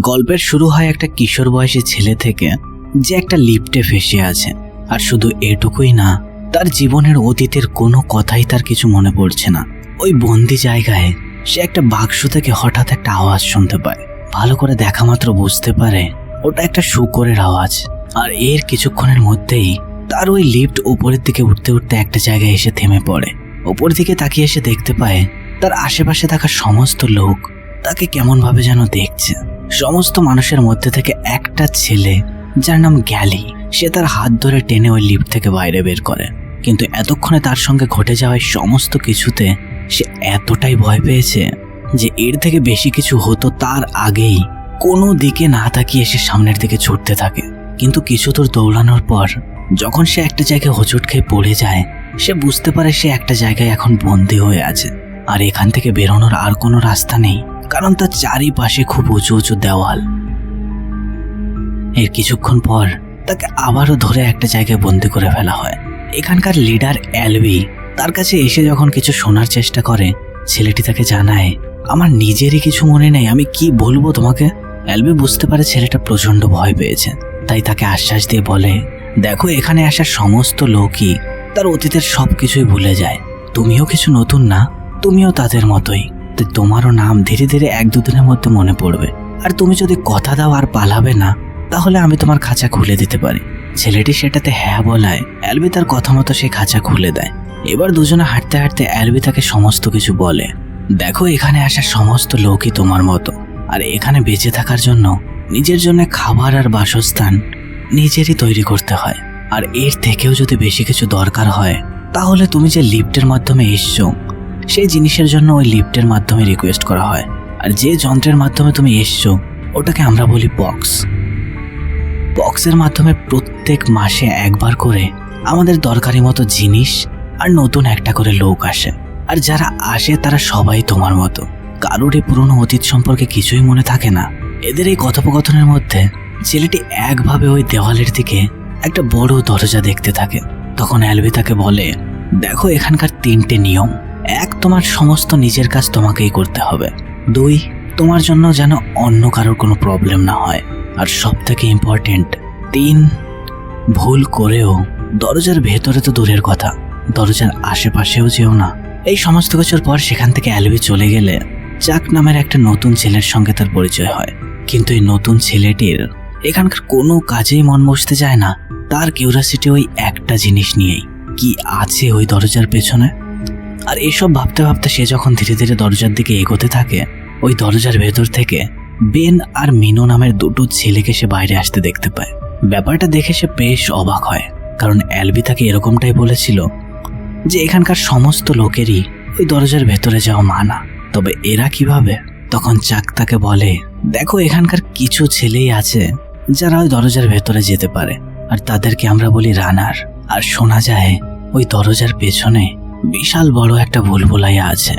গল্পের শুরু হয় একটা কিশোর বয়সী ছেলে থেকে, যে একটা লিফটে ফেসে আছে। আর শুধু এটুকুই না, তার জীবনের অতীতের কোনো কথাই তার কিছু মনে পড়ছে না। ওই বন্দি জায়গায় সে একটা বাক্স থেকে হঠাৎ একটা আওয়াজ শুনতে পায়। ভালো করে দেখা মাত্র বুঝতে পারে, ওটা একটা শুকরের আওয়াজ। আর এর কিছুক্ষণের মধ্যেই তার ওই লিফট উপরের দিকে উঠতে উঠতে একটা জায়গায় এসে থেমে পড়ে। ওপর দিকে তাকিয়ে এসে দেখতে পায়, তার আশেপাশে থাকা সমস্ত লোক তাকে কেমনভাবে যেন দেখছে। সমস্ত মানুষের মধ্যে থেকে একটা ছেলে, যার নাম গ্যালি, সে তার হাত ধরে টেনে ওই লিফট থেকে বাইরে বের করে। কিন্তু এতক্ষণে তার সঙ্গে ঘটে যাওয়া এই সমস্ত কিছুতে সে এতটাই ভয় পেয়েছে যে এর থেকে বেশি কিছু হতো তার আগেই। কোনো দিকে না তাকিয়ে সে সামনের দিকে ছুটতে থাকে। কিন্তু কিছু দূর দৌড়ানোর পর যখন সে একটা জায়গায় হোঁচট খেয়ে পড়ে যায়, সে বুঝতে পারে সে একটা জায়গায় এখন বন্দী হয়ে আছে। আর এখান থেকে বেরোনোর আর কোনো রাস্তা নেই। কারণ তার চারিপাশে খুব উঁচু উঁচু দেওয়াল। এর কিছুক্ষণ পর তাকে আবারও ধরে একটা জায়গায় বন্দি করে ফেলা হয়। এখানকার লিডার অ্যালবি তার কাছে এসে যখন কিছু শোনার চেষ্টা করে, ছেলেটি তাকে জানায়, আমার নিজেরই কিছু মনে নেই, আমি কি বলব তোমাকে? অ্যালবি বুঝতে পারে ছেলেটা প্রচণ্ড ভয় পেয়েছে। তাই তাকে আশ্বাস দিয়ে বলে, দেখো, এখানে আসা সমস্ত লোকই তার অতীতের সব কিছুই ভুলে যায়। তুমিও কিছু নতুন না, তুমিও তাদের মতোই। তাই তোমারও নাম ধীরে ধীরে এক দুদিনের মধ্যে মনে পড়বে। আর তুমি যদি কথা দাও আর পালাবে না, তাহলে আমি তোমার খাঁচা খুলে দিতে পারি। ছেলেটি সেটাতে হ্যাঁ বলায় অ্যালবি তার কথা মতো সেই খাঁচা খুলে দেয়। এবার দুজনে হাঁটতে হাঁটতে অ্যালবি তাকে সমস্ত কিছু বলে। দেখো, এখানে আসা সমস্ত লোকই তোমার মতো। আর এখানে বেঁচে থাকার জন্য নিজের জন্য খাবার আর বাসস্থান নিজেরই তৈরি করতে হয়। আর এর থেকেও যদি বেশি কিছু দরকার হয়, তাহলে তুমি যে লিফটের মাধ্যমে এসছো সেই জিনিসের জন্য ওই লিফটের মাধ্যমে রিকোয়েস্ট করা হয়। আর যে যন্ত্রের মাধ্যমে তুমি এসছো, ওটাকে আমরা বলি বক্স বক্সের মাধ্যমে প্রত্যেক মাসে একবার করে আমাদের দরকারি মতো জিনিস আর নতুন একটা করে লোক আসে। আর যারা আসে, তারা সবাই তোমার মতো। কারোরই পুরনো অতীত সম্পর্কে কিছুই মনে থাকে না। এদের এই কথোপকথনের মধ্যে ছেলেটি একভাবে ওই দেওয়ালের দিকে একটা বড় দরজা দেখতে থাকে। তখন অ্যালবি তাকে বলে, দেখো এখানকার তিনটে নিয়ম। এক, তোমার সমস্ত নিজের কাজ তোমাকেই করতে হবে। দুই, তোমার জন্য যেন অন্য কারোর কোনো প্রবলেম না হয়। আর সব থেকে ইম্পর্টেন্ট তিন, ভুল করেও দরজার ভেতরে তো দূরের কথা, দরজার আশেপাশেও যেও না। এই সমস্ত কিছুর পর সেখান থেকে অ্যালবি চলে গেলে চাক নামের একটা নতুন ছেলের সঙ্গে তার পরিচয় হয়। কিন্তু এই নতুন ছেলেটির এখানকার কোনো কাজেই মন বসতে যায় না। তার কিউরিয়াসিটি ওই একটা জিনিস নিয়েই। কি আছে ওই দরজার পেছনে? আর এসব ভাবতে ভাবতে সে যখন ধীরে ধীরে দরজার দিকে এগোতে থাকে, ওই দরজার ভেতর থেকে বেন আর মিনো নামের দুটো ছেলেকে সে বাইরে আসতে দেখতে পায়। ব্যাপারটা দেখে সে বেশ অবাক হয়, কারণ অ্যালবি তাকে এরকমটাই বলেছিল যে এখানকার সমস্ত লোকেরই ওই দরজার ভেতরে যাওয়া মানা। তবে এরা কীভাবে? তখন চাক তাকে বলে, দেখো, এখানকার কিছু ছেলেই আছে যারা ওই দরজার ভেতরে যেতে পারে, আর তাদেরকে আমরা বলি রানার। আর শোনা যায়, ওই দরজার পেছনে বিশাল বড় একটা ভুলভুলাইয়া আছে।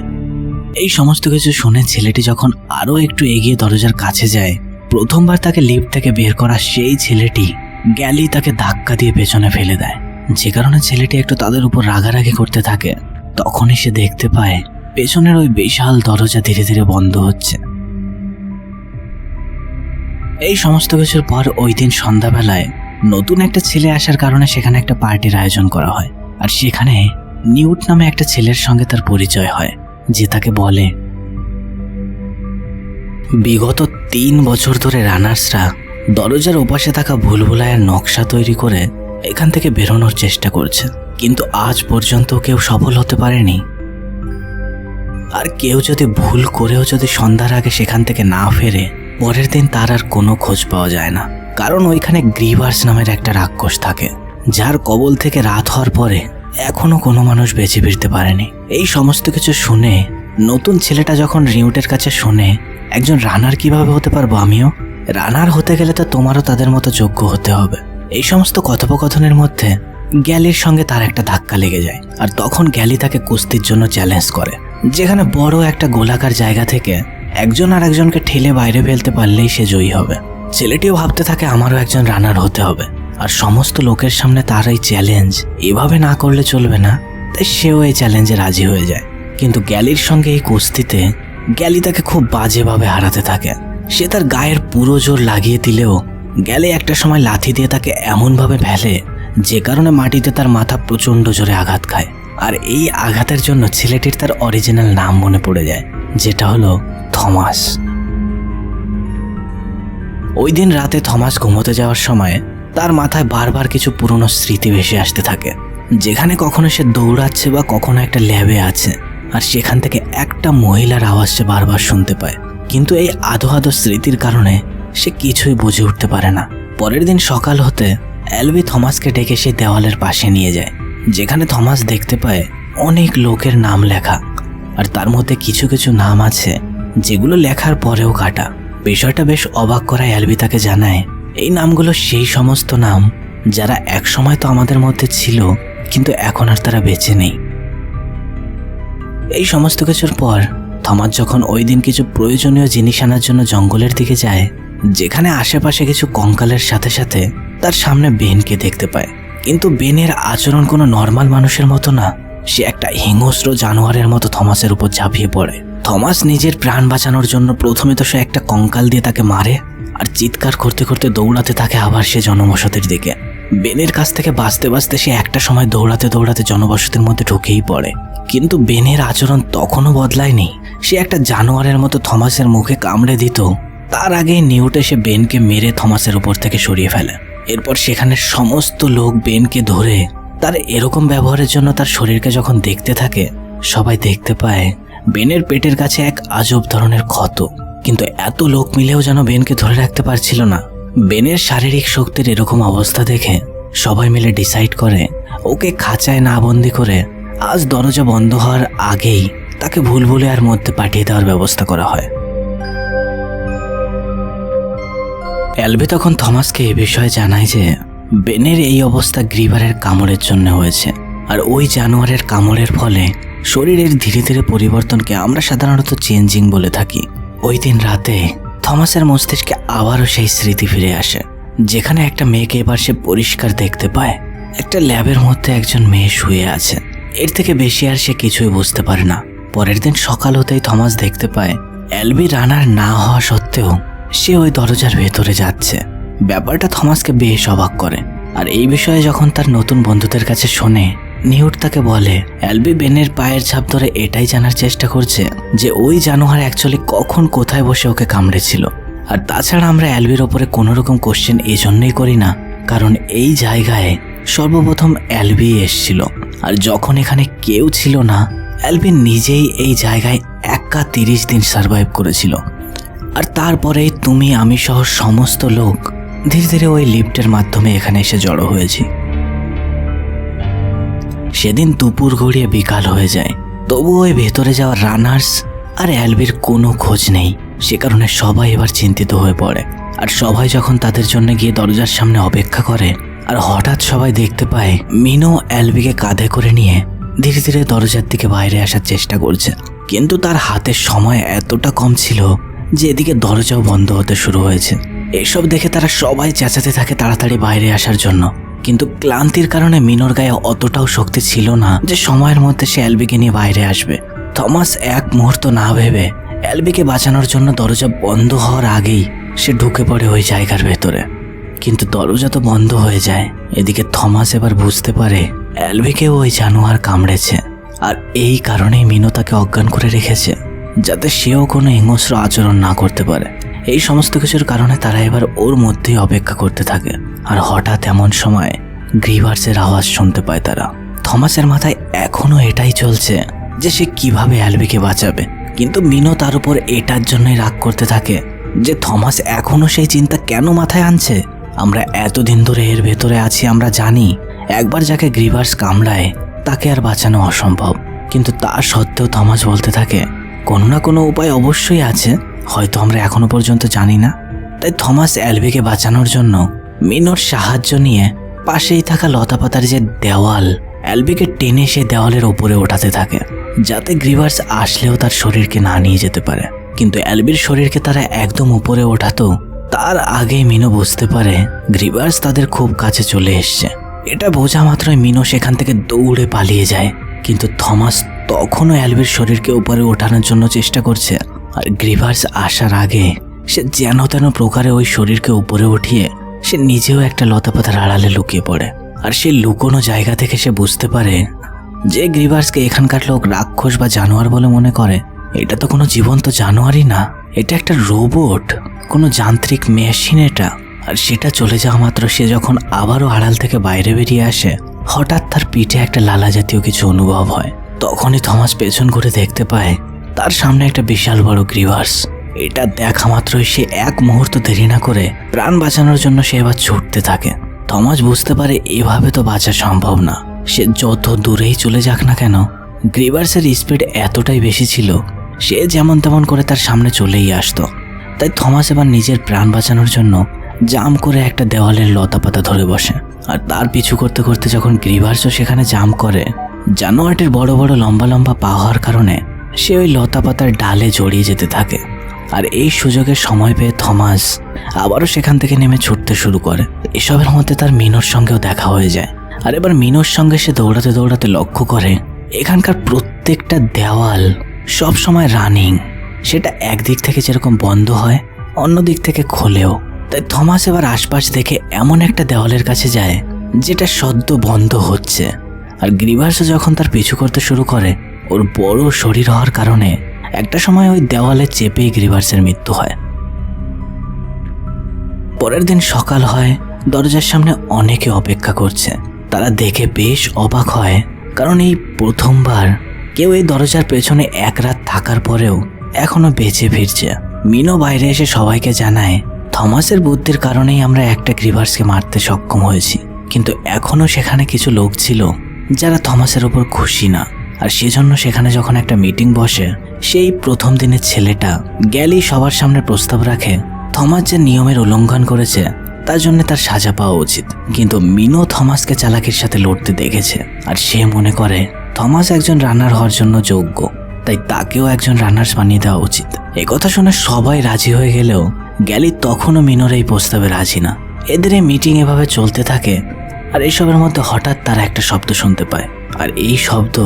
এই সমস্ত কিছু শুনে ছেলেটি যখন আরও একটু এগিয়ে দরজার কাছে যায়, প্রথমবার তাকে লিফট থেকে বের করা সেই ছেলেটি গ্যালি তাকে ধাক্কা দিয়ে পেছনে ফেলে দেয়। যে কারণে ছেলেটি একটু তাদের উপর রাগারাগি করতে থাকে। তখনই সে দেখতে পায়, পেছনের ওই বিশাল দরজা ধীরে ধীরে বন্ধ হচ্ছে। এই সমস্ত কিছুর পর ওই দিন সন্ধ্যাবেলায় নতুন একটা ছেলে আসার কারণে সেখানে একটা পার্টির আয়োজন করা হয়। আর সেখানে নিউট নামে একটা ছেলের সঙ্গে তার পরিচয় হয়, যে তাকে বলে, বিগত তিন বছর ধরে রানার্সরা দরজার ওপাশে থাকা ভুলভুলায়ের নকশা তৈরি করে এখান থেকে বেরোনোর চেষ্টা করছে, কিন্তু আজ পর্যন্ত কেউ সফল হতে পারেনি। আর কেউ যদি ভুল করেও যদি সন্ধ্যার আগে সেখান থেকে না ফেরে, পরের দিন তার আর কোনো খোঁজ পাওয়া যায় না। কারণ ওইখানে গ্রিভার্স নামের একটা রাক্ষস থাকে, যার কবল থেকে রাত হওয়ার পরে এখনও কোনো মানুষ বেঁচে ফিরতে পারেনি। এই সমস্ত কিছু শুনে, নতুন ছেলেটা যখন রিউটের কাছে শুনে, একজন রানার কীভাবে হতে পারব আমিও? রানার হতে গেলে তো তোমারও তাদের মতো যোগ্য হতে হবে। এই সমস্ত কথোপকথনের মধ্যে গ্যালির সঙ্গে তার একটা ধাক্কা লেগে যায়, আর তখন গ্যালি তাকে কুস্তির জন্য চ্যালেঞ্জ করে, যেখানে বড় একটা গোলাকার জায়গা থেকে একজন আর একজনকে ঠেলে বাইরে ফেলতে পারলেই সে জয়ী হবে। ছেলেটিও ভাবতে থাকে আমারও একজন রানার হতে হবে। আর সমস্ত লোকের সামনে তার এই চ্যালেঞ্জ এভাবে না করলে চলবে না, তাই সেও এই চ্যালেঞ্জে রাজি হয়ে যায়। কিন্তু গ্যালির সঙ্গে এই কুস্তিতে গ্যালি তাকে খুব বাজেভাবে হারাতে থাকে। সে তার গায়ের পুরো জোর লাগিয়ে দিলেও গ্যালি একটা সময় লাথি দিয়ে তাকে এমনভাবে ফেলে, যে কারণে মাটিতে তার মাথা প্রচণ্ড জোরে আঘাত খায়। আর এই আঘাতের জন্য ছেলেটির তার অরিজিনাল নাম মনে পড়ে যায়, যেটা হলো থমাস। ওই দিন রাতে থমাস ঘুমোতে যাওয়ার সময় তার মাথায় বারবার কিছু পুরনো স্মৃতি ভেসে আসতে থাকে। যেখানে কখনো সে দৌড়াচ্ছে বা কখনো একটা ল্যাবে আছে, আর সেখান থেকে একটা মহিলার আওয়াজ সে বারবার শুনতে পায়। কিন্তু এই আধো আধো স্মৃতির কারণে সে কিছুই বুঝে উঠতে পারে না। পরের দিন সকাল হতে অ্যালবি থমাসকে ডেকে সেই দেওয়ালের পাশে নিয়ে যায়, যেখানে থমাস দেখতে পায় অনেক লোকের নাম লেখা, আর তার মধ্যে কিছু কিছু নাম আছে, যেগুলো লেখার পরেও কাটা। বিষয়টা বেশ অবাক করা অ্যালবি তাকে জানায় এই নামগুলো সেই সমস্ত নাম যারা একসময় তো আমাদের মধ্যে ছিল, কিন্তু এখন আর তারা বেঁচে নেই। এই সমস্ত কিছুর পর থমাস যখন ওই দিন কিছু প্রয়োজনীয় জিনিস আনার জন্য জঙ্গলের দিকে যায়, যেখানে আশেপাশে কিছু কঙ্কালের সাথে সাথে তার সামনে বেনকে দেখতে পায়। কিন্তু বেনের আচরণ কোনো নর্মাল মানুষের মতো না, সে একটা হিংস্র জানোয়ারের মতো থমাসের উপর ঝাঁপিয়ে পড়ে। থমাস নিজের প্রাণ বাঁচানোর জন্য প্রথমে তো সে একটা কঙ্কাল দিয়ে তাকে মারে আর চিৎকার করতে করতে দৌড়াতে থাকে আবার সে জনবসতির দিকে। বেনের কাছ থেকে বাঁচতে বাঁচতে সে একটা সময় দৌড়াতে দৌড়াতে জনবসতির মধ্যে ঢুকেই পড়ে। কিন্তু বেনের আচরণ তখনও বদলায়নি। সে একটা জানোয়ারের মতো থমাসের মুখে কামড়ে দিত। তার আগেই নিউটে সে বেনকে মেরে থমাসের উপর থেকে সরিয়ে ফেলে। এরপর সেখানে সমস্ত লোক বেনকে ধরে, তার এরকম ব্যবহারের জন্য তার শরীরকে যখন দেখতে থাকে, সবাই দেখতে পায়, বেনের পেটের কাছে এক আজব ধরনের ক্ষত। কিন্তু এত লোক মিলেও যেন বেনকে ধরে রাখতে পারছিল না। বেনের শারীরিক শক্তির এরকম অবস্থা দেখে সবাই মিলে ডিসাইড করে ওকে খাঁচায় না বন্দি করে আজ দরজা বন্ধ হওয়ার আগেই তাকে ভুল ভুলে আর মধ্যে পাঠিয়ে দেওয়ার ব্যবস্থা করা হয়। অ্যালবে তখন থমাসকে এ বিষয়ে জানায় যে বেনের এই অবস্থা গ্রিভারের কামড়ের জন্য হয়েছে আর ওই জানোয়ারের কামড়ের ফলে শরীরের ধীরে ধীরে পরিবর্তনকে আমরা সাধারণত চেঞ্জিং বলে থাকি। ওই দিন রাতে থমাসের মস্তিষ্কে আবারও সেই স্মৃতি ফিরে আসে, যেখানে একটা মেয়েকে এবার সে পরিষ্কার দেখতে পায়। একটা ল্যাবের মধ্যে একজন মেয়ে শুয়ে আছে। এর থেকে বেশি আর সে কিছুই বুঝতে পারে না। পরের দিন সকাল হতেই থমাস দেখতে পায়, অ্যালবি রানার না হওয়া সত্ত্বেও সে ওই দরজার ভেতরে যাচ্ছে। ব্যাপারটা থমাসকে বেশ অবাক করে। আর এই বিষয়ে যখন তার নতুন বন্ধুদের কাছে শোনে নিউট তাকে বলে, অ্যালবি বেনের পায়ের ছাপ ধরে এটাই জানার চেষ্টা করছে যে ওই জানোয়ার অ্যাকচুয়ালি কখন কোথায় বসে ওকে কামড়েছিল। আর তাছাড়া আমরা অ্যালবির ওপরে কোনো রকম কোশ্চেন এই জন্যই করি না, কারণ এই জায়গায় সর্বপ্রথম অ্যালবি এসছিল। আর যখন এখানে কেউ ছিল না, অ্যালবি নিজেই এই জায়গায় একা তিরিশ দিন সার্ভাইভ করেছিল। আর তারপরেই তুমি, আমি সহ সমস্ত লোক ধীরে ধীরে ওই লিফটের মাধ্যমে এখানে এসে জড়ো হয়েছি। সেদিন দুপুর গড়িয়ে বিকাল হয়ে যায়। তবু ওই ভেতরে যাওয়া রানার্স আর অ্যালবির কোনো খোঁজ নেই। সে কারণে সবাই এবার চিন্তিত হয়ে পড়ে। আর সবাই যখন তাদের জন্য গিয়ে দরজার সামনে অপেক্ষা করে আর হঠাৎ সবাই দেখতে পায়, মিনো অ্যালবিকে কাঁধে করে নিয়ে ধীরে ধীরে দরজার দিকে বাইরে আসার চেষ্টা করছে। কিন্তু তার হাতের সময় এতটা কম ছিল যে এদিকে দরজাও বন্ধ হতে শুরু হয়েছে। এসব দেখে তারা সবাই চেঁচাতে থাকে তাড়াতাড়ি বাইরে আসার জন্য। কিন্তু ক্লান্তির কারণে মিনোর গায়ে অতটাও শক্তি ছিল না যে সময়ের মধ্যে সে অ্যালবিকে নিয়ে বাইরে আসবে। থমাস এক মুহূর্ত না ভেবে অ্যালবিকে বাঁচানোর জন্য দরজা বন্ধ হওয়ার আগেই সে ঢুকে পড়ে ওই জায়গার ভেতরে। কিন্তু দরজা তো বন্ধ হয়ে যায়। এদিকে থমাস এবার বুঝতে পারে অ্যালবিকেও ওই জানোয়ার কামড়েছে। আর এই কারণেই মিনো তাকে অজ্ঞান করে রেখেছে, যাতে সেও কোনো হিংস্র আচরণ না করতে পারে। এই সমস্ত কিছুর কারণে তারা এবার ওর মধ্যেই অপেক্ষা করতে থাকে। আর হঠাৎ এমন সময় গ্রিভার্সের আওয়াজ শুনতে পায় তারা। থমাসের মাথায় এখনও এটাই চলছে যে সে কীভাবে অ্যালবিকে বাঁচাবে। কিন্তু মিনো তার উপর এটার জন্যই রাগ করতে থাকে যে থমাস এখনও সেই চিন্তা কেন মাথায় আনছে? আমরা এতদিন ধরে এর ভেতরে আছি, আমরা জানি একবার যাকে গ্রিভার্স কামড়ায় তাকে আর বাঁচানো অসম্ভব। কিন্তু তা সত্ত্বেও থমাস বলতে থাকে, কোনো না কোনো উপায় অবশ্যই আছে। হয়তো আমরা এখনও পর্যন্ত জানি না। তাই থমাস অ্যালবিকে বাঁচানোর জন্য মিনোর সাহায্য নিয়ে পাশেই থাকা লতাপাতার যে দেওয়াল অ্যালবিকে টেনে সে দেওয়ালের ওপরে ওঠাতে থাকে, যাতে গ্রিভার্স আসলেও তার শরীরকে না নিয়ে যেতে পারে। কিন্তু অ্যালবির শরীরকে তারা একদম উপরে ওঠাতো, তার আগেই মিনো বুঝতে পারে গ্রিভার্স তাদের খুব কাছে চলে এসছে। এটা বোঝা মাত্রই মিনো সেখান থেকে দৌড়ে পালিয়ে যায়, কিন্তু থমাস তখনও অ্যালবির শরীরকে উপরে ওঠানোর জন্য চেষ্টা করছে। আর গ্রিভার্স আসার আগে সে যেন তেন প্রকারে ওই শরীরকে উপরে উঠিয়ে সে নিজেও একটা লতাপাতার আড়ালে লুকিয়ে পড়ে। আর সে লুকোনো জায়গা থেকে সে বুঝতে পারে যে গ্রিভার্সকে এখানকার লোক রাক্ষস বা জানোয়ার বলে মনে করে। এটা তো কোনো জীবন্ত জানোয়ারই না। এটা একটা রোবট, কোনো যান্ত্রিক মেশিন এটা। আর সেটা চলে যাওয়া মাত্র সে যখন আবারও আড়াল থেকে বাইরে বেরিয়ে আসে, হঠাৎ তার পিঠে একটা লালা জাতীয় কিছু অনুভব হয়। তখনই থমাস পেছন ঘুরে দেখতে পায় তার সামনে একটা বিশাল বড় গ্রিভার্স। এটা দেখা মাত্রই সে এক মুহূর্ত দেরি না করে প্রাণ বাঁচানোর জন্য সে এবার ছুটতে থাকে। থমাস বুঝতে পারে এভাবে তো বাঁচা সম্ভব না। সে যত দূরেই চলে যাক না কেন, গ্রিভার্সের স্পিড এতটাই বেশি ছিল, সে যেমন তেমন করে তার সামনে চলেই আসতো। তাই থমাস এবার নিজের প্রাণ বাঁচানোর জন্য জাম করে একটা দেওয়ালের লতা পাতা ধরে বসে। আর তার পিছু করতে করতে যখন গ্রিভার্সও সেখানে জাম করে, জানোয়ারটির বড় বড় লম্বা লম্বা পা হওয়ার কারণে সে ওই লতা পাতার ডালে জড়িয়ে যেতে থাকে। আর এই সুযোগে সময় পেয়ে থমাস আবারও সেখান থেকে নেমে ছুটতে শুরু করে। এসবের মধ্যে তার মিনোর সঙ্গেও দেখা হয়ে যায়। আর এবার মিনোর সঙ্গে সে দৌড়াতে দৌড়াতে লক্ষ্য করে, এখানকার প্রত্যেকটা দেওয়াল সব সময় রানিং। সেটা একদিক থেকে যেরকম বন্ধ হয়, অন্য দিক থেকে খোলেও। তাই থমাস এবার আশপাশ দেখে এমন একটা দেওয়ালের কাছে যায়, যেটা সদ্য বন্ধ হচ্ছে। আর গ্রিভার্সও যখন তার পিছু করতে শুরু করে ওর বড় শরীর হওয়ার কারণে একটা সময় ওই দেওয়ালে চেপেই গ্রিভার্সের মৃত্যু হয়। পরের দিন সকাল হয়, দরজার সামনে অনেকে অপেক্ষা করছে। তারা দেখে বেশ অবাক হয়, কারণ এই প্রথমবার কেউ এই দরজার পেছনে এক রাত থাকার পরেও এখনও বেঁচে ফিরছে। মিনো বাইরে এসে সবাইকে জানায়, থমাসের বুদ্ধির কারণেই আমরা একটা গ্রিভার্সকে মারতে সক্ষম হয়েছি। কিন্তু এখনও সেখানে কিছু লোক ছিল যারা থমাসের ওপর খুশি না। আর সেজন্য সেখানে যখন একটা মিটিং বসে, সেই প্রথম দিনের ছেলেটা গেলেই সবার সামনে প্রস্তাব রাখে, থমাস যে নিয়মের উল্লঙ্ঘন করেছে, তার জন্য তার সাজা পাওয়া উচিত। কিন্তু মিনো থমাসকে চালাকির সাথে লড়তে দেখেছে আর সে মনে করে, থমাস একজন রানার হওয়ার জন্য যোগ্য, তাই তাকেও একজন রানার্স বানিয়ে দেওয়া উচিত। কথা শুনে সবাই রাজি হয়ে গেলেও গ্যালি তখনও মিনোর এই প্রস্তাবে রাজি না। এদের এই মিটিং এভাবে চলতে থাকে, আর এসবের মধ্যে হঠাৎ তারা একটা শব্দ শুনতে পায়। আর এই শব্দ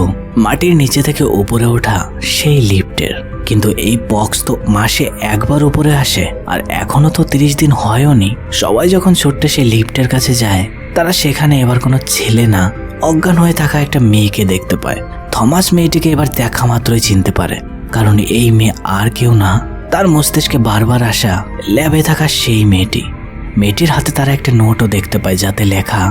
মাটির নিচে থেকে উপরে ওঠা সেই লিফটের। কিন্তু এই বক্স তো মাসে একবার উপরে আসে, আর এখনও তো তিরিশ দিন হয়ওনি। সবাই যখন ছোট্ট সেই লিফটের কাছে যায়, তারা সেখানে এবার কোনো ছেলে না, অজ্ঞান হয়ে থাকা একটা মেয়েকে দেখতে পায়। থমাস মেয়েটিকে এবার দেখা মাত্রই চিনতে পারে, কারণ এই মেয়ে আর কেউ না, তার মস্তিষ্কে বারবার আসা, ল্যাবে থাকা সেই মেয়েটি। মেয়েটির হাতে তারা একটা নোটও দেখতে পায়, যাতে লেখা,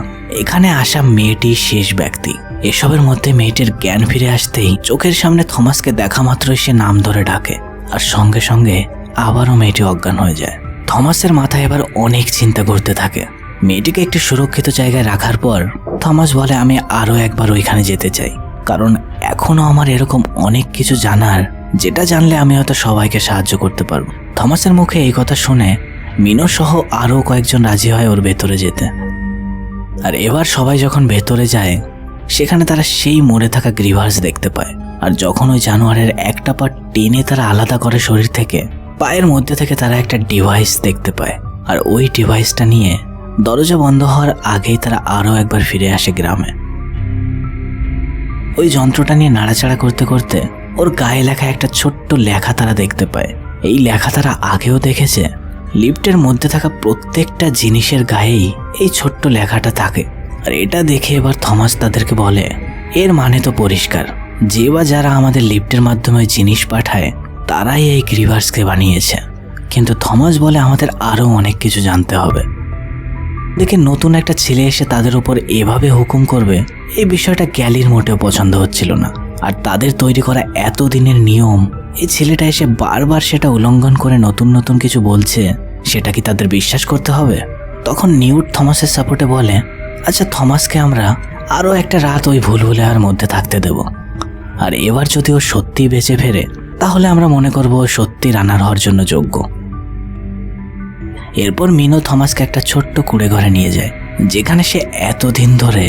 এখানে আসা মেয়েটি শেষ ব্যক্তি। এসবের মধ্যে মেয়েটির জ্ঞান ফিরে আসতেই চোখের সামনে থমাসকে দেখা মাত্রই সে নাম ধরে ডাকে, আর সঙ্গে সঙ্গে আবারও মেয়েটি অজ্ঞান হয়ে যায়। থমাসের মাথায় এবার অনেক চিন্তা করতে থাকে। মেয়েটিকে একটি সুরক্ষিত জায়গায় রাখার পর থমাস বলে, আমি আরও একবার ওইখানে যেতে চাই। কারণ এখনও আমার এরকম অনেক কিছু জানার, যেটা জানলে আমি হয়তো সবাইকে সাহায্য করতে পারব। থমাসের মুখে এই কথা শুনে মিনো সহ আরও কয়েকজন রাজি হয় ওর ভেতরে যেতে। আর এবার সবাই যখন ভেতরে যায় সেখানে তারা সেই মরে থাকা গ্রিভার্স দেখতে পায়। আর যখন ওই জানোয়ারের একটা পা টেনে তারা আলাদা করে শরীর থেকে, পায়ের মধ্যে থেকে তারা একটা ডিভাইস দেখতে পায়। আর ওই ডিভাইসটা নিয়ে দরজা বন্ধ হওয়ার আগেই তারা আরও একবার ফিরে আসে গ্রামে। ওই যন্ত্রটা নিয়ে নাড়াচাড়া করতে করতে ওর গায়ে লেখা একটা ছোট্ট লেখা তারা দেখতে পায়। এই লেখা তারা আগেও দেখেছে। লিফটের মধ্যে থাকা প্রত্যেকটা জিনিসের গায়েই এই ছোট্ট লেখাটা থাকে। আর এটা দেখে এবার থমাস তাদেরকে বলে, এর মানে তো পরিষ্কার। যে বা যারা আমাদের লিফটের মাধ্যমে জিনিস পাঠায়, তারাই এই গ্রিভার্সকে বানিয়েছে। কিন্তু থমাস বলে আমাদের আরও অনেক কিছু জানতে হবে। দেখে নতুন একটা ছেলে এসে তাদের উপর এভাবে হুকুম করবে, এই বিষয়টা গ্যালির মোটেও পছন্দ হচ্ছিল না। আর তাদের তৈরি করা এত দিনের নিয়ম, এই ছেলেটা এসে বারবার সেটা উল্লঙ্ঘন করে নতুন নতুন কিছু বলছে, সেটা কি তাদের বিশ্বাস করতে হবে? তখন নিউট থমাসের সাপোর্টে বলে আচ্ছা থমাসকে আমরা আরও একটা রাত ওই ভুলভুলেয়ার মধ্যে থাকতে দেব। আর এবার যদি ও সত্যি বেঁচে ফেরে, তাহলে আমরা মনে করব ও সত্যি রানার হওয়ার জন্য যোগ্য। এরপর মিনো থমাসকে একটা ছোট্ট কুড়ে ঘরে নিয়ে যায়, যেখানে সে এতদিন ধরে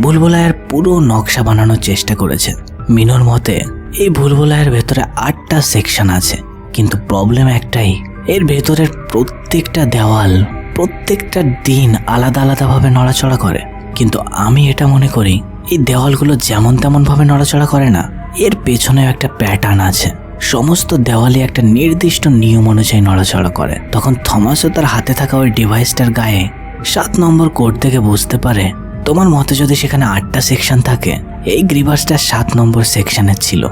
ভুলভুলায়ের পুরো নকশা বানানোর চেষ্টা করেছে। মিনোর মতে, এই ভুলভুলায়ের ভেতরে আটটা সেকশন আছে, কিন্তু প্রবলেম একটাই, এর ভেতরের প্রত্যেকটা দেওয়াল প্রত্যেকটা দিন আলাদা আলাদাভাবে নড়াচড়া করে। কিন্তু আমি এটা মনে করি, এই দেওয়ালগুলো যেমন তেমনভাবে নড়াচড়া করে না, এর পেছনেও একটা প্যাটার্ন আছে। সমস্ত দেওয়ালে একটা নির্দিষ্ট নিয়ম অনুযায়ী নড়াচড়া করে। তখন থমাসও তার হাতে থাকা ওই ডিভাইসটার গায়ে সাত নম্বর কোড থেকে বুঝতে পারে, তোমার মতে যদি সেখানে আটটা সেকশন থাকে, এই গ্রিভার্সটা সাত নম্বর সেকশনের ছিল।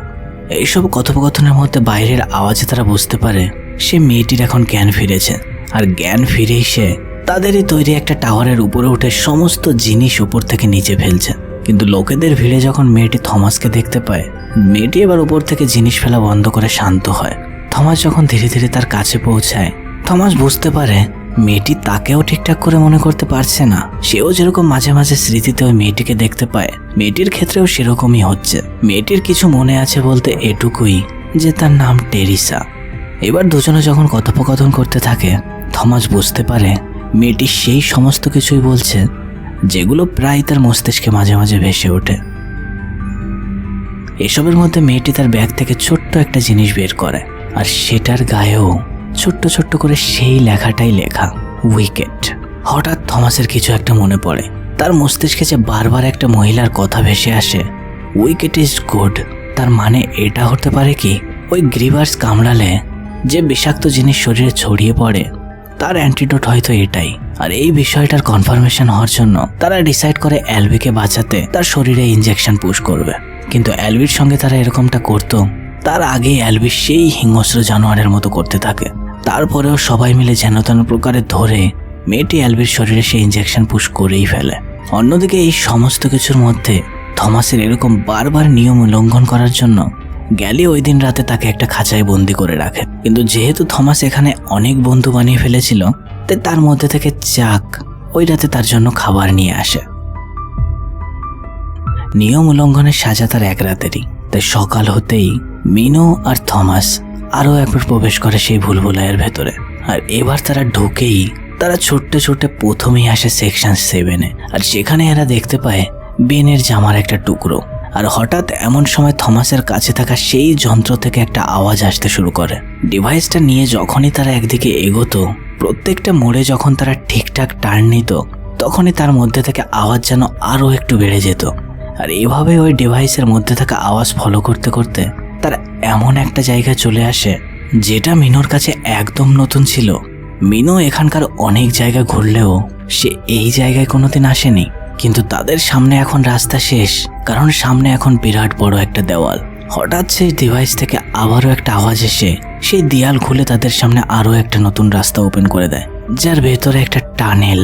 এইসব কথোপকথনের মধ্যে বাইরের আওয়াজে তারা বুঝতে পারে, সে মেয়েটির এখন জ্ঞান ফিরেছে। আর জ্ঞান ফিরে এসে তাদেরই তৈরি একটা টাওয়ারের উপরে উঠে সমস্ত জিনিস উপর থেকে নিচে ফেলছে। কিন্তু লোকেদের ভিড়ে যখন মেয়েটি থমাসকে দেখতে পায়, মেয়েটি এবার উপর থেকে জিনিস ফেলা বন্ধ করে শান্ত হয়। থমাস যখন ধীরে ধীরে তার কাছে পৌঁছায়, থমাস বুঝতে পারে মেয়েটি তাকেও ঠিকঠাক করে মনে করতে পারছে না। সেও যেরকম মাঝে মাঝে স্মৃতিতে ওই মেয়েটিকে দেখতে পায়, মেয়েটির ক্ষেত্রেও সেরকমই হচ্ছে। মেয়েটির কিছু মনে আছে বলতে এটুকুই যে তার নাম টেরিসা। এবার দুজনে যখন কথোপকথন করতে থাকে থমাস বুঝতে পারে মেয়েটি সেই সমস্ত কিছুই বলছে, যেগুলো প্রায় তার মস্তিষ্কে মাঝে মাঝে ভেসে ওঠে। এসবের মধ্যে মেয়েটি তার ব্যাগ থেকে ছোট্ট একটা জিনিস বের করে, আর সেটার গায়েও ছোট্ট ছোট্ট করে সেই লেখাটাই লেখা, উইকেট। হঠাৎ থমাসের কিছু একটা মনে পড়ে। তার মস্তিষ্কে যে বারবার একটা মহিলার কথা ভেসে আসে, উইকেট ইজ গুড। তার মানে এটা হতে পারে কি, ওই গ্রিভার্স কামড়ালে যে বিষাক্ত জিনিস শরীরে ছড়িয়ে পড়ে তার অ্যান্টিডোট হয়তো এটাই। আর এই বিষয়টার কনফার্মেশন হওয়ার জন্য তারা ডিসাইড করে অ্যালবিকে বাঁচাতে তার শরীরে ইঞ্জেকশন পুশ করবে। কিন্তু অ্যালবির সঙ্গে তারা এরকমটা করতো, তার আগেই অ্যালবি সেই হিংস্র জানোয়ারের মতো করতে থাকে। তারপরেও সবাই মিলে যেন তেন প্রকারে ধরে মেয়েটি অ্যালবির শরীরে সেই ইঞ্জেকশন পুশ করেই ফেলে। অন্যদিকে এই সমস্ত কিছুর মধ্যে থমাসের এরকম বারবার নিয়ম উল্লঙ্ঘন করার জন্য গ্যালি ওই দিন রাতে তাকে একটা খাঁচায় বন্দি করে রাখে। কিন্তু যেহেতু থমাস এখানে অনেক বন্ধু বানিয়ে ফেলেছিল তাই তার মধ্যে থেকে চাক ওই রাতে তার জন্য খাবার নিয়ে আসে। নিয়ম উল্লঙ্ঘনের সাজা তার এক রাতেরই, তাই সকাল হতেই মিনো আর থমাস আরও একবার প্রবেশ করে সেই ভুলভুলাইয়ের ভেতরে। আর এবার তারা ঢুকেই তারা ছোট্ট ছোট্ট প্রথমেই আসে সেকশন সেভেনে, আর সেখানে এরা দেখতে পায় বেনের জামার একটা টুকরো। আর হঠাৎ এমন সময় থমাসের কাছে থাকা সেই যন্ত্র থেকে একটা আওয়াজ আসতে শুরু করে। ডিভাইসটা নিয়ে যখনই তারা একদিকে এগোতো, প্রত্যেকটা মোড়ে যখন তারা ঠিকঠাক টার্ন নিত, তখনই তার মধ্যে থেকে আওয়াজ যেন আরও একটু বেড়ে যেত। আর এভাবে ওই ডিভাইসের মধ্যে থাকা আওয়াজ ফলো করতে করতে তারা এমন একটা জায়গায় চলে আসে, যেটা মিনোর কাছে একদম নতুন ছিল। মিনো এখানকার অনেক জায়গা ঘুরলেও সে এই জায়গায় কোনোদিন আসেনি। কিন্তু তাদের সামনে এখন রাস্তা শেষ, কারণ সামনে এখন বিরাট বড় একটা দেওয়াল। হঠাৎ সেই ডিভাইস থেকে আবারও একটা আওয়াজ এসে, সেই দেয়াল খুলে তাদের সামনে আরও একটা নতুন রাস্তা ওপেন করে দেয়, যার ভেতরে একটা টানেল।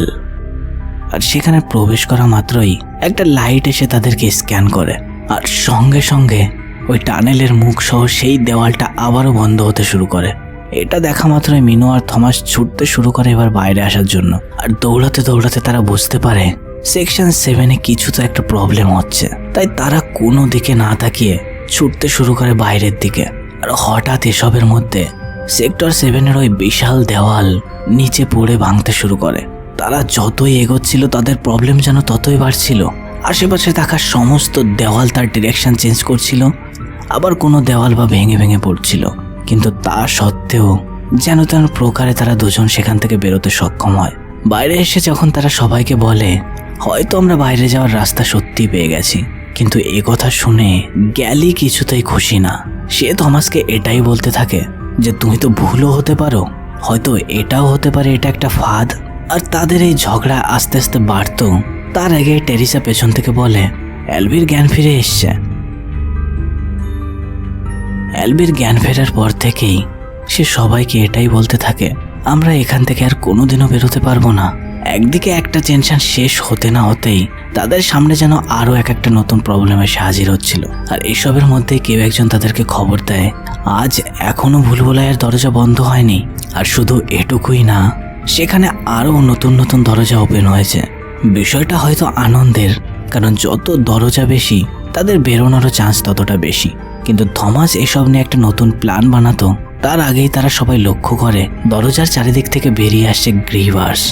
আর সেখানে প্রবেশ করা মাত্রই একটা লাইট এসে তাদেরকে স্ক্যান করে। আর সঙ্গে সঙ্গে ওই টানেলের মুখ সহ সেই দেওয়ালটা আবারও বন্ধ হতে শুরু করে। এটা দেখা মাত্রই মিনু আর থমাস ছুটতে শুরু করে এবার বাইরে আসার জন্য। আর দৌড়াতে দৌড়াতে তারা বুঝতে পারে সেকশন সেভেনে কিছু তো একটা প্রবলেম হচ্ছে। তাই তারা কোনো দিকে না তাকিয়ে ছুটতে শুরু করে বাইরের দিকে। আর হঠাৎ এসবের মধ্যে সেক্টর সেভেনের ওই বিশাল দেওয়াল নিচে পড়ে ভাঙতে শুরু করে। তারা যতই এগোচ্ছিল, তাদের প্রবলেম যেন ততই বাড়ছিল। আশেপাশে থাকা সমস্ত দেওয়াল তার ডিরেকশন চেঞ্জ করছিল, আবার কোনো দেওয়াল বা ভেঙে ভেঙে পড়ছিল। কিন্তু তা সত্ত্বেও যেন তেন প্রকারে তারা দুজন সেখান থেকে বেরোতে সক্ষম হয়। বাইরে এসে যখন তারা সবাইকে বলে হয়তো আমরা বাইরে যাওয়ার রাস্তা সত্যি পেয়ে গেছি। কিন্তু এ কথা শুনে গ্যালি কিছুতেই খুশি না। সে থমাসকে এটাই বলতে থাকে যে, তুমি তো ভুলও হতে পারো। হয়তো এটাও হতে পারে, এটা একটা ফাঁদ। আর তাদের এই ঝগড়া আস্তে আস্তে বাড়তো। তার আগে টেরিসা পেছন থেকে বলে, অ্যালবির জ্ঞান ফিরে এসছে। অ্যালবির জ্ঞান ফেরার পর থেকেই সে সবাইকে এটাই বলতে থাকে, আমরা এখান থেকে আর কোনোদিনও বেরোতে পারব না। একদিকে একটা টেনশন শেষ হতে না হতেই তাদের সামনে যেন আরও এক একটা নতুন প্রবলেম এসে হাজির হচ্ছিল। আর এসবের মধ্যে কেউ একজন তাদেরকে খবর দেয়, আজ এখনও ভুলভুলাইয়ের দরজা বন্ধ হয়নি। আর শুধু এটুকুই না, সেখানে আরও নতুন নতুন দরজা ওপেন হয়েছে। বিষয়টা হয়তো আনন্দের, কারণ যত দরজা বেশি, তাদের বেরোনোরও চান্স ততটা বেশি। কিন্তু থমাস এসব নিয়ে একটা নতুন প্ল্যান বানাতো, তার আগেই তারা সবাই লক্ষ্য করে, দরজার চারিদিক থেকে বেরিয়ে আসছে গ্রিভার্স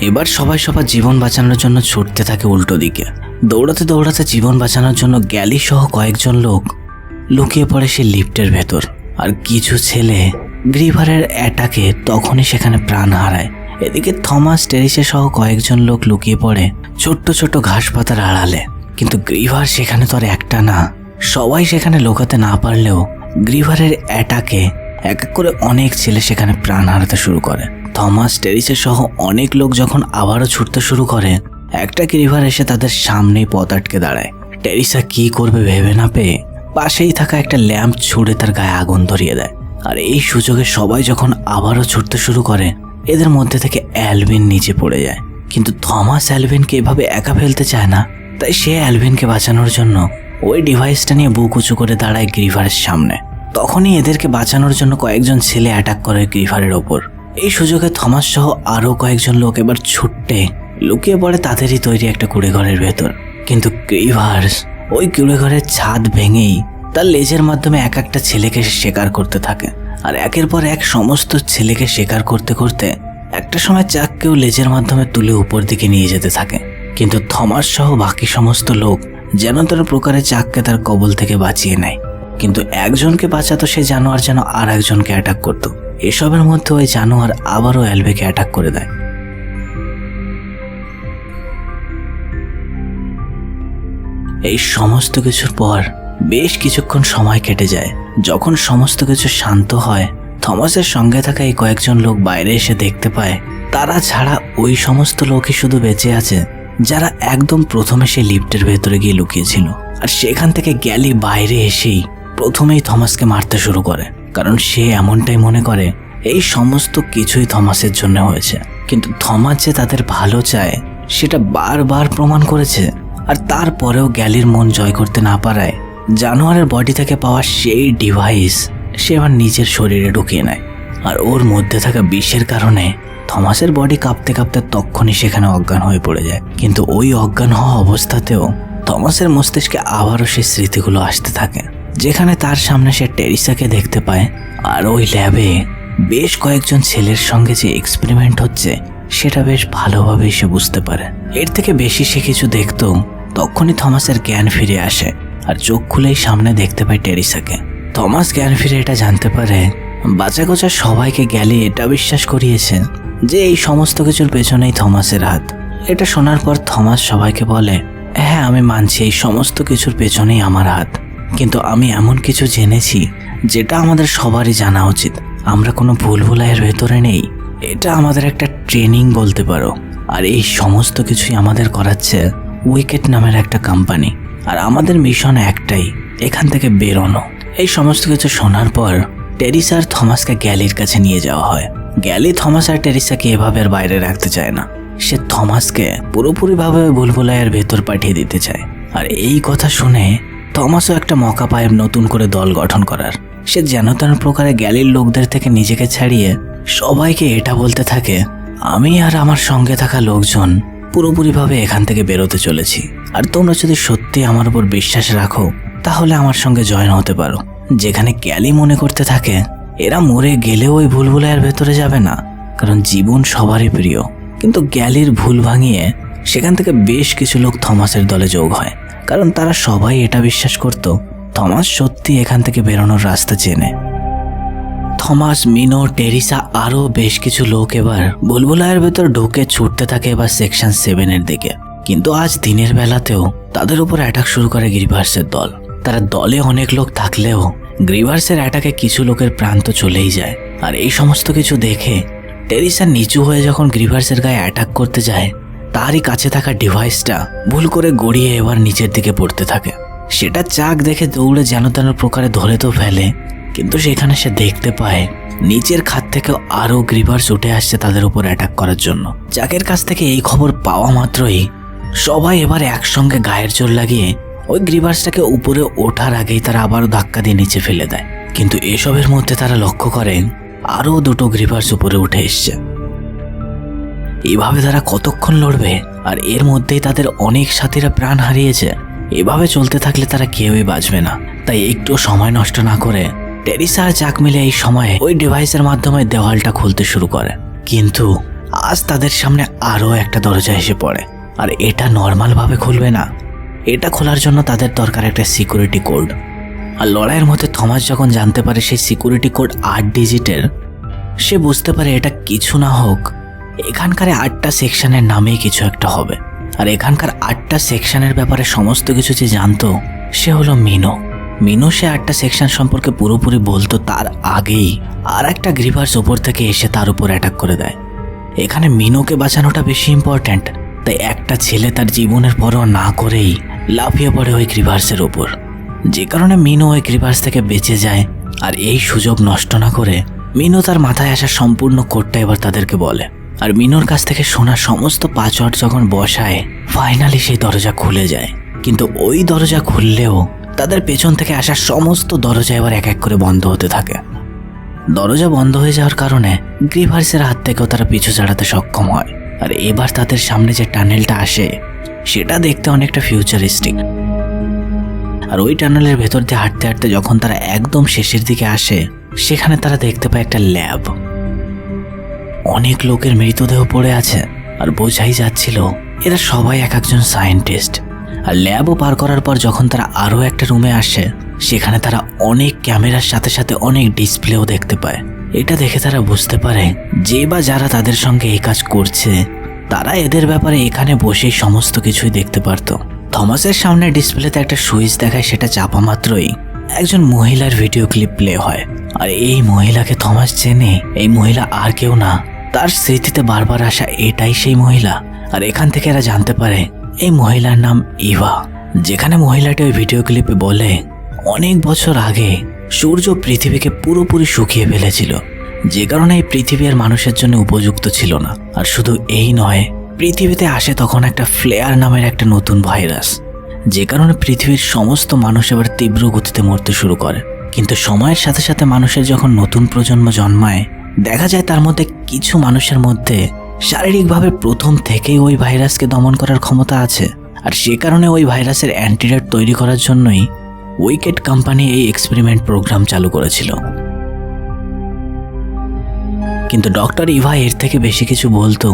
এবার সবাই সবার জীবন বাঁচানোর জন্য ছুটতে থাকে উল্টো দিকে। দৌড়াতে দৌড়াতে জীবন বাঁচানোর জন্য গ্যালি সহ কয়েকজন লোক লুকিয়ে পড়ে সে লিফটের ভেতর। আর কিছু ছেলে গ্রিভারের অ্যাটাকে তখনই সেখানে প্রাণ হারায়। এদিকে থমাস টেরিসে সহ কয়েকজন লোক লুকিয়ে পড়ে ছোট্ট ছোট্ট ঘাস পাতার আড়ালে। কিন্তু গ্রিভার সেখানে তো আর একটা না। সবাই সেখানে লুকাতে না পারলেও গ্রিভারের অ্যাটাকে এক এক করে অনেক ছেলে সেখানে প্রাণ হারাতে শুরু করে। থমাস টেরিসের সহ অনেক লোক যখন আবারও ছুটতে শুরু করে, একটা গ্রিভার এসে তাদের সামনেই পথ আটকে দাঁড়ায়। টেরিসা কি করবে ভেবে না পেয়ে পাশেই থাকা একটা ল্যাম্প ছুড়ে তার গায়ে আগুন ধরিয়ে দেয়। আর এই সুযোগে সবাই যখন আবারও ছুটতে শুরু করে, এদের মধ্যে থেকে অ্যালভিন নিচে পড়ে যায়। কিন্তু থমাস অ্যালভিনকে এভাবে একা ফেলতে চায় না, তাই সে অ্যালভিনকে বাঁচানোর জন্য ওই ডিভাইসটা নিয়ে বুক উঁচু করে দাঁড়ায় গ্রিভারের সামনে। তখনই এদেরকে বাঁচানোর জন্য কয়েকজন ছেলে অ্যাটাক করে গ্রিভারের ওপর। এই সুযোগে থমাস সহ আরও কয়েকজন লোক এবার ছুটতে লুকিয়ে পড়ে তাদেরই তৈরি একটা কুড়ে ঘরের ভেতর। কিন্তু ক্রিভার্স ওই কুড়ে ঘরের ছাদ ভেঙেই তার লেজের মাধ্যমে এক একটা ছেলেকে শিকার করতে থাকে। আর একের পর এক সমস্ত ছেলেকে শিকার করতে করতে একটা সময় চাককেও লেজের মাধ্যমে তুলে উপর দিকে নিয়ে যেতে থাকে। কিন্তু থমাস সহ বাকি সমস্ত লোক যেন তার প্রকারে চাককে তার কবল থেকে বাঁচিয়ে নেয়। কিন্তু একজনকে বাঁচাতো সে জানোয়ার যেন আর একজনকে অ্যাটাক করত। এসবের মধ্যে ওই জানোয়ার আবারও অ্যালবেকে অ্যাটাক করে দেয়। এই সমস্ত কিছুর পর বেশ কিছুক্ষণ সময় কেটে যায়। যখন সমস্ত কিছু শান্ত হয়, থমাসের সঙ্গে থাকা এই কয়েকজন লোক বাইরে এসে দেখতে পায়, তারা ছাড়া ওই সমস্ত লোকই শুধু বেঁচে আছে, যারা একদম প্রথমে সেই লিফটের ভেতরে গিয়ে লুকিয়েছিল। আর সেখান থেকে গ্যালি বাইরে এসেই প্রথমেই থমাসকে মারতে শুরু করে, কারণ সে এমনটাই মনে করে, এই সমস্ত কিছুই থমাসের জন্য হয়েছে। কিন্তু থমাস যে তাদের ভালো চায়, সেটা বারবার প্রমাণ করেছে, আর তারপরেও গ্যালির মন জয় করতে না পারায় জানোয়ারের বডি থেকে পাওয়া সেই ডিভাইস সে আবার নিজের শরীরে ঢুকিয়ে নেয়। আর ওর মধ্যে থাকা বিষের কারণে থমাসের বডি কাঁপতে কাঁপতে তক্ষণই সেখানে অজ্ঞান হয়ে পড়ে যায়। কিন্তু ওই অজ্ঞান হওয়া অবস্থাতেও থমাসের মস্তিষ্কে আবারও সেই স্মৃতিগুলো আসতে থাকে। যেখানে তার সামনে সে টেরিসাকে দেখতে পায়, আর ওই ল্যাবে বেশ কয়েকজন ছেলের সঙ্গে যে এক্সপেরিমেন্ট হচ্ছে, সেটা বেশ ভালোভাবেই সে বুঝতে পারে। এর থেকে বেশি সে কিছু দেখতো তখনই থমাসের জ্ঞান ফিরে আসে, আর চোখ খুলেই সামনে দেখতে পায় টেরিসাকে। থমাস জ্ঞান ফিরে এটা জানতে পারে বাচ্চা কোচা সবাইকে গেলে এটা বিশ্বাস করিয়েছে যে এই সমস্ত কিছুর পেছনেই থমাসের হাত। এটা শোনার পর থমাস সবাইকে বলে হ্যাঁ আমি মানছি, এই সমস্ত কিছুর পেছনেই আমার হাত। কিন্তু আমি এমন কিছু জেনেছি যেটা আমাদের সবারই জানা উচিত। আমরা কোনো ভুল ভুলাইয়ের ভেতরে নেই। এটা আমাদের একটা ট্রেনিং বলতে পারো। আর এই সমস্ত কিছুই আমাদের করাচ্ছে উইকেট নামের একটা কোম্পানি। আর আমাদের মিশন একটাই, এখান থেকে বেরোনো। এই সমস্ত কিছু শোনার পর টেরিসা আর থমাসকে গ্যালির কাছে নিয়ে যাওয়া হয়। গ্যালি, থমাস আর টেরিসাকে এভাবে বাইরে রাখতে চায় না। সে থমাসকে পুরোপুরিভাবে ভুলভুলাইয়ের ভেতর পাঠিয়ে দিতে চায়। আর এই কথা শুনে থমাসও একটা মকা পায় নতুন করে দল গঠন করার। সে যেন তেন প্রকারে গ্যালির লোকদের থেকে নিজেকে ছাড়িয়ে সবাইকে এটা বলতে থাকে, আমি আর আমার সঙ্গে থাকা লোকজন পুরোপুরিভাবে এখান থেকে বেরোতে চলেছি। আর তোমরা যদি সত্যি আমার উপর বিশ্বাস রাখো, তাহলে আমার সঙ্গে জয়েন হতে পারো। যেখানে গ্যালি মনে করতে থাকে, এরা মরে গেলেও ওই ভুলভুলাইয়ের ভেতরে যাবে না, কারণ জীবন সবারই প্রিয়। কিন্তু গ্যালির ভুল ভাঙিয়ে সেখান থেকে বেশ কিছু লোক থমাসের দলে যোগ হয়। কারণ তারা সবাই এটা বিশ্বাস করত, থমাস সত্যি এখান থেকে বেরোনোর রাস্তা চেনে। থমাস, মিনো, টেরিসা আরও বেশ কিছু লোক এবার বুলবুলায়ের ভেতর ঢুকে ছুটতে থাকে এবার সেকশন সেভেনের দিকে। কিন্তু আজ দিনের বেলাতেও তাদের উপর অ্যাটাক শুরু করে গ্রিভার্সের দল। তারা দলে অনেক লোক থাকলেও গ্রিভার্সের অ্যাটাকে কিছু লোকের প্রাণ তো চলেই যায়। আর এই সমস্ত কিছু দেখে টেরিসা নিচু হয়ে যখন গ্রিভার্সের গায়ে অ্যাটাক করতে যায় তারই কাছে থাকা ডিভাইসটা ভুল করে গড়িয়ে এবার নিচের দিকে পড়তে থাকে। সেটা চাক দেখে দৌড়ে যেন তেন প্রকারে ধরে তো ফেলে, কিন্তু সেখানে সে দেখতে পায়, নিচের খাত থেকে আরও গ্রিভার্স উঠে আসছে তাদের উপর অ্যাটাক করার জন্য। চাকের কাছ থেকে এই খবর পাওয়া মাত্রই সবাই এবার একসঙ্গে গায়ের জোর লাগিয়ে ওই গ্রিভার্সটাকে উপরে ওঠার আগেই তারা আবারও ধাক্কা দিয়ে নিচে ফেলে দেয়। কিন্তু এসবের মধ্যে তারা লক্ষ্য করেন, আরও দুটো গ্রিভার্স উপরে উঠে এসছে। এভাবে তারা কতক্ষণ লড়বে? আর এর মধ্যেই তাদের অনেক সাথীরা প্রাণ হারিয়েছে। এভাবে চলতে থাকলে তারা কেউই বাঁচবে না। তাই একটু সময় নষ্ট না করে টেরিসা আর চাক মিলে এই সময়ে ওই ডিভাইসের মাধ্যমে দেওয়ালটা খুলতে শুরু করে। কিন্তু আজ তাদের সামনে আরও একটা দরজা এসে পড়ে। আর এটা নর্মালভাবে খুলবে না। এটা খোলার জন্য তাদের দরকার একটা সিকিউরিটি কোড। আর লড়াইয়ের মধ্যে থমাস যখন জানতে পারে সেই সিকিউরিটি কোড আট ডিজিটের, সে বুঝতে পারে এটা কিছু না হোক। এখানকার আটটা সেকশনের নামেই কিছু একটা হবে। আর এখানকার আটটা সেকশনের ব্যাপারে সমস্ত কিছু যে জানতো, সে হলো মিনো। মিনু সে আটটা সেকশন সম্পর্কে পুরোপুরি বলতো তার আগেই, আর একটা গ্রিভার্স ওপর থেকে এসে তার উপর অ্যাটাক করে দেয়। এখানে মিনুকে বাঁচানোটা বেশি ইম্পর্ট্যান্ট তাই একটা ছেলে তার জীবনের পরোয়া না করেই লাফিয়ে পড়ে ওই গ্রিভার্সের ওপর। যে কারণে মিনু ওই গ্রিভার্স থেকে বেঁচে যায়, আর এই সুযোগ নষ্ট না করে মিনু তার মাথায় আসা সম্পূর্ণ কোডটা এবার তাদেরকে বলে। আর মিনুর কাছ থেকে শোনা সমস্ত পাসওয়ার্ড যখন বসায় ফাইনালি সেই দরজা খুলে যায়। কিন্তু ওই দরজা খুললেও তাদের পেছন থেকে আসা সমস্ত দরজা এবার এক এক করে বন্ধ হতে থাকে। দরজা বন্ধ হয়ে যাওয়ার কারণে গ্রিভার্সের হাত থেকেও তারা পিছু ছাড়াতে সক্ষম হয়। আর এবার তাদের সামনে যে টানেলটা আসে, সেটা দেখতে অনেকটা ফিউচারিস্টিক আর ওই টানেলের ভেতর দিয়ে হাঁটতে হাঁটতে যখন তারা একদম শেষের দিকে আসে, সেখানে তারা দেখতে পায় একটা ল্যাব অনেক লোকের মৃতদেহ পড়ে আছে। আর বোঝাই যাচ্ছিল, এরা সবাই এক একজন সায়েন্টিস্ট। আর ল্যাবও পার করার পর যখন তারা আরও একটা রুমে আসে, সেখানে তারা অনেক ক্যামেরার সাথে সাথে অনেক ডিসপ্লেও দেখতে পায়। এটা দেখে তারা বুঝতে পারে, যে বা যারা তাদের সঙ্গে এই কাজ করছে, তারা এদের ব্যাপারে এখানে বসেই সমস্ত কিছুই দেখতে পারতো। থমাসের সামনে ডিসপ্লেতে একটা সুইচ দেখায়, সেটা চাপা মাত্রই একজন মহিলার ভিডিও ক্লিপ প্লে হয়। আর এই মহিলাকে থমাস চেনে, এই মহিলা আর কেউ না। তার স্মৃতিতে বারবার আসা এটাই সেই মহিলা। আর এখান থেকে এরা জানতে পারে, এই মহিলার নাম ইভা। যেখানে মহিলাটি ওই ভিডিও ক্লিপে বলে, অনেক বছর আগে সূর্য পৃথিবীকে পুরোপুরি শুকিয়ে ফেলেছিল। যে কারণে এই পৃথিবী আর মানুষের জন্য উপযুক্ত ছিল না। আর শুধু এই নয়, পৃথিবীতে আসে তখন একটা ফ্লেয়ার নামের একটা নতুন ভাইরাস। যে কারণে পৃথিবীর সমস্ত মানুষ এবার তীব্র গতিতে মরতে শুরু করে। কিন্তু সময়ের সাথে সাথে মানুষের যখন নতুন প্রজন্ম জন্মায় দেখা যায় তার মধ্যে কিছু মানুষের মধ্যে শারীরিকভাবে প্রথম থেকেই ওই ভাইরাসকে দমন করার ক্ষমতা আছে। আর সে কারণে ওই ভাইরাসের অ্যান্টিডট তৈরি করার জন্যই উইকেট কোম্পানি এই এক্সপেরিমেন্ট প্রোগ্রাম চালু করেছিল। কিন্তু ডক্টর ইভা এর থেকে বেশি কিছু বলতো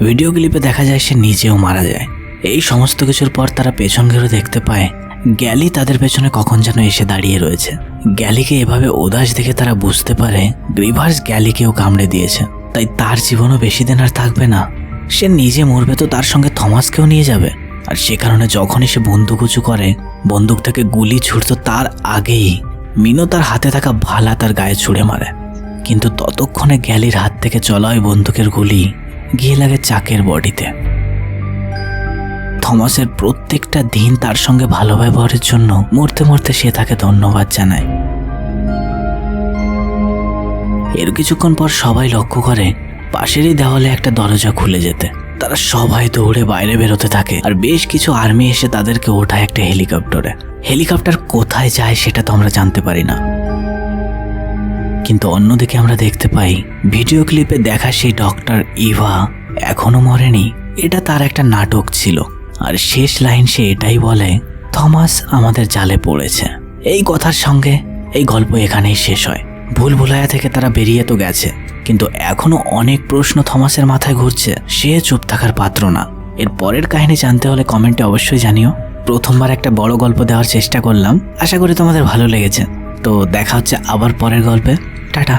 ভিডিও ক্লিপে দেখা যায় সে নিজেও মারা যায়। এই সমস্ত কিছুর পর তারা পেছন ঘেরো দেখতে পায় গ্যালি তাদের পেছনে কখন যেন এসে দাঁড়িয়ে রয়েছে। গ্যালিকে এভাবে উদাস দেখে তারা বুঝতে পারে গ্রিভার্স গ্যালিকেও কামড়ে দিয়েছে। তাই তার জীবনও বেশি দিন আর থাকবে না। সে নিজে মরবে তো তার সঙ্গে থমাসকেও নিয়ে যাবে। আর সে কারণে যখনই সে বন্দুক উঁচু করে, বন্দুক থেকে গুলি ছুটতো তার আগেই। মিনো তার হাতে থাকা ভালা তার গায়ে ছুঁড়ে মারে। কিন্তু ততক্ষণে গ্যালির হাত থেকে চলা বন্দুকের গুলি গিয়ে লাগে চাকের বডিতে। থমাসের প্রত্যেকটা দিন তার সঙ্গে ভালো ব্যবহারের জন্য মরতে মরতে সে তাকে ধন্যবাদ জানায়। এর কিছুক্ষণ পর সবাই লক্ষ্য করে পাশেরই দেওয়ালে একটা দরজা খুলে যেতে। তারা সবাই দৌড়ে বাইরে বেরোতে থাকে আর বেশ কিছু আর্মি এসে তাদেরকে ওঠায় একটা হেলিকপ্টারে। হেলিকপ্টার কোথায় যায় সেটা তো আমরা জানতে পারি না। কিন্তু অন্যদিকে আমরা দেখতে পাই, ভিডিও ক্লিপে দেখা সেই ডক্টর ইভা এখনও মরেনি। এটা তার একটা নাটক ছিল। আর শেষ লাইন সে এটাই বলে, থমাস আমাদের জালে পড়েছে। এই কথার সঙ্গে এই গল্প এখানেই শেষ হয়। ভুল ভুলায়া থেকে তারা বেরিয়ে তো গেছে, কিন্তু এখনও অনেক প্রশ্ন থমাসের মাথায় ঘুরছে, সে চুপ থাকার পাত্র না। এর পরের কাহিনী জানতে হলে কমেন্টে অবশ্যই জানিও। প্রথমবার একটা বড় গল্প দেওয়ার চেষ্টা করলাম, আশা করি তোমাদের ভালো লেগেছে। তো দেখা হচ্ছে আবার পরের গল্পে। টাটা।